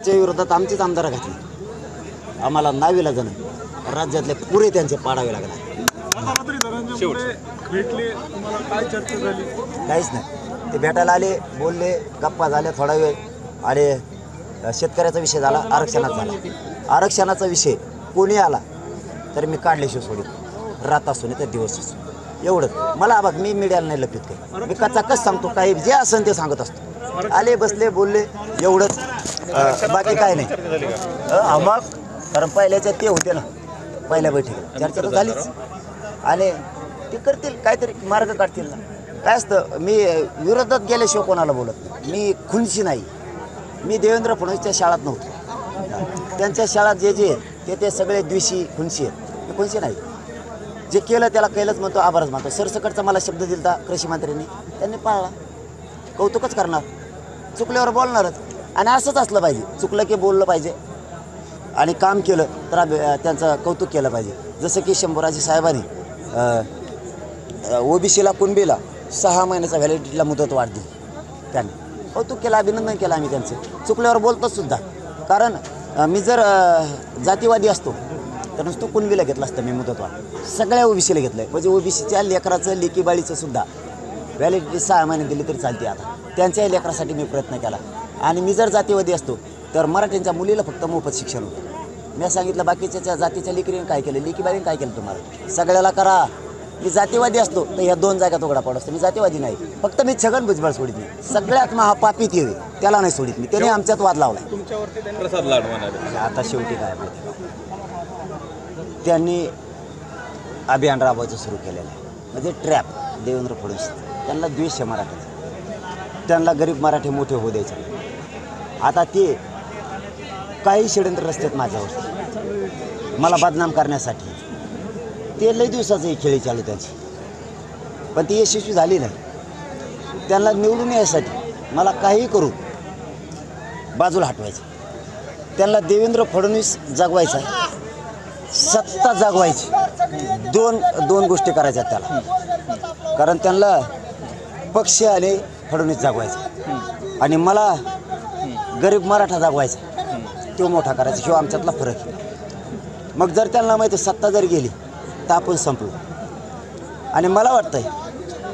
च्या विरोधात आमचेच आमदार घातले. आम्हाला नावीला जण राज्यातले पुरे त्यांचे पाडावे झाली काहीच नाही. ते भेटायला आले बोलले गप्पा झाल्या थोडा वेळ. आणि शेतकऱ्याचा विषय झाला आरक्षणाचा झाला. आरक्षणाचा विषय कोणी आला तर मी काढल्याशिवाय सोडित रात असो नाही तर दिवस असो एवढंच. मला बघ मी मीडियाला नाही लपित काही. मी कचा कस सांगतो काही जे असेल ते सांगत असतो. आले बसले बोलले एवढंच. बाकी काय नाही. अ, मग कारण पहिल्याच्या ते होते ना पहिल्या बैठकीला चर्चा तर झालीच. आणि ते करतील काहीतरी मार्ग काढतील ना. काय असतं मी विरोधात गेल्याशिवाय कोणाला बोलत नाही. मी खुनशी नाही. मी देवेंद्र फडणवीसच्या शाळात नव्हतो. त्यांच्या शाळात जे जे आहेत, ते ते सगळे द्विशी खुनशी आहेत. मी खुनशी नाही जे केलं त्याला केलंच म्हणतो आभारच मानतो. सरसकटचा मला शब्द दिलता कृषी मंत्र्यांनी. त्यांनी पाळला. कौतुकच करणार. चुकल्यावर बोलणारच. आणि असंच असलं पाहिजे. चुकलं की बोललं पाहिजे. आणि काम केलं तर त्यांचं कौतुक केलं पाहिजे. जसं की शंभूराजी साहेबांनी ओबीसीला कुणबीला सहा महिन्याचा व्हॅलिडिटीला मुदत वाढ दिली. त्यांनी. कौतुक केलं अभिनंदन केलं आम्ही त्यांचं. चुकल्यावर बोलतोच सुद्धा. कारण मी जर जातीवादी असतो तर नुसतं कुणबीला घेतलं असतं मी मुदत वाढ. सगळ्या ओबीसीला घेतलं आहे म्हणजे ओबीसीच्या लेकराचं लेकीबाळीचं सुद्धा. व्हॅलिडिटी सहा महिने दिली तरी चालते आता. त्यांच्याही लेकरासाठी मी प्रयत्न केला. आणि मी जर जातीवादी असतो तर मराठ्यांच्या मुलीला फक्त मोफत शिक्षण होतं. मी सांगितलं बाकीच्या जातीच्या लेकरीने काय केलं लेकीबाईने काय केलं तुम्हाला? सगळ्याला करा. मी जातीवादी असतो तर ह्या दोन जागा तोगडा पड असतो. मी जातीवादी नाही. फक्त मी छगन भुजबळ सोडित नाही. सगळ्यात महापापी ते. त्याला नाही सोडित मी. त्याने आमच्यात वाद लावला म्हणाले आता शेवटी काय माहिती? त्यांनी अभियान राबवायचं सुरू केलेलं आहे. म्हणजे ट्रॅप देवेंद्र फडणवीस. त्यांना द्वेष आहे मराठीचा त्यांना गरीब मराठी मोठे होऊ द्यायचे आता ते काही षडयंत्र रस्त्यात माझ्यावर. मला बदनाम करण्यासाठी. ते लई दिवसाचं ही खेळी चालू त्यांची. पण ती यशस्वी झाली नाही. त्यांना निवडून यायसाठी मला काहीही करू बाजूला हटवायचं. त्यांना देवेंद्र फडणवीस जगवायचा सत्ता जगवायची. दोन दोन गोष्टी करायच्या त्याला. कारण त्यांना पक्ष आले फडणवीस जागवायचा. आणि मला गरीब मराठा जगवायचा. तो मोठा करायचा. किंवा आमच्यातला फरक आहे. मग जर त्यांना माहिती सत्ता जर गेली तर आपण संपलो. आणि मला वाटतंय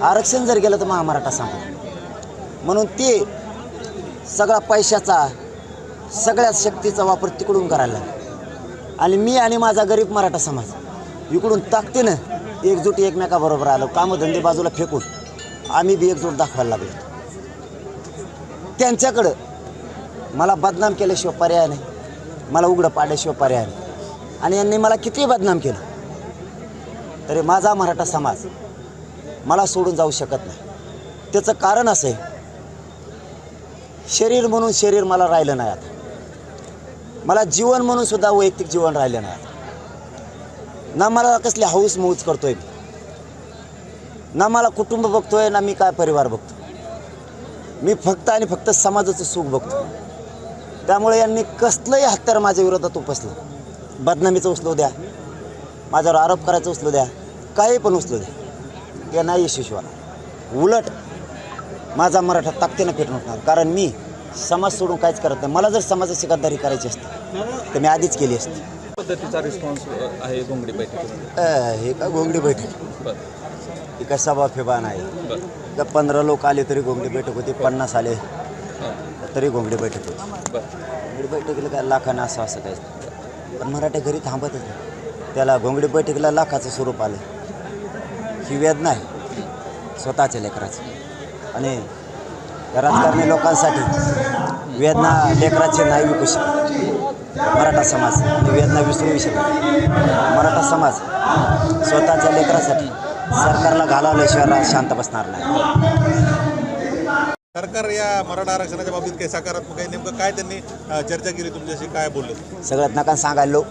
आरक्षण जर गेलं तर महामराठा संपला. म्हणून ते सगळा पैशाचा सगळ्या शक्तीचा वापर तिकडून करायला आणि मी आणि माझा गरीब मराठा समाज इकडून ताकदीनं एकजूट एकमेकाबरोबर आलो. कामधंदे बाजूला फेकून आम्ही बी एकजूट दाखवायला लागलो. त्यांच्याकडं मला बदनाम केल्याशिवाय पर्याय नाही. मला उघडं पाडल्याशिवाय पर्याय नाही. आणि यांनी मला किती बदनाम केलं तरी माझा मराठा समाज मला सोडून जाऊ शकत नाही. त्याचं कारण असं आहे शरीर म्हणून शरीर मला राहिलं नाही आता. मला जीवन म्हणून सुद्धा वैयक्तिक जीवन राहिलं नाही आता. ना मला कसली हाऊस मौज करतोय ना मला कुटुंब बघतोय ना मी काय परिवार बघतो मी फक्त आणि फक्त समाजाचं सुख बघतो. त्यामुळे यांनी कसलंही हत्यार माझ्या विरोधात उपसलं. बदनामीचं उचलू द्या. माझ्यावर आरोप करायचं उचलू द्या. काही पण उचलू द्या. ते नाही यशस्वी होणार उलट माझा मराठा ताकदीनं पेटून उठणार. कारण मी समाज सोडून काहीच करत नाही. मला जर समाजाची गद्दारी करायची असते तर मी आधीच केली असती. पद्धतीचा रिस्पॉन्स आहे घोंगडी अ, हे का गोंगडी बैठक? ही काय सभा फिबा नाही. तर पंधरा लोक आले तरी घोंगडी बैठक होती पन्नास आले तरी घोंगडी बैठक होती. घोंगडी बैठकीला काय लाखानं असं असं काय. पण मराठा घरी थांबतच नाही. त्याला घोंगडी बैठकीला लाखाचं स्वरूप आलं. ही वेदना आहे. स्वतःच्या लेकराची. आणि राजकारणी लोकांसाठी वेदना लेकराची नाही विकू शकत. मराठा समाज. वेदना विसरू शकत. मराठा समाज स्वतःच्या लेकरासाठी सरकारला घालवल्याशिवाय रा- शांत बसणार नाही. सरकार या मराठा आरक्षणाच्या बाबतीत काही सकारात्मक आहे? नेमकं काय त्यांनी चर्चा केली तुमच्याशी? काय बोलले? सगळ्यात नका सांगायला low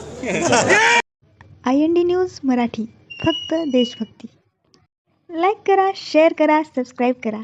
I N D news Marathi फक्त देशभक्ती. लाईक करा शेअर करा सबस्क्राईब करा.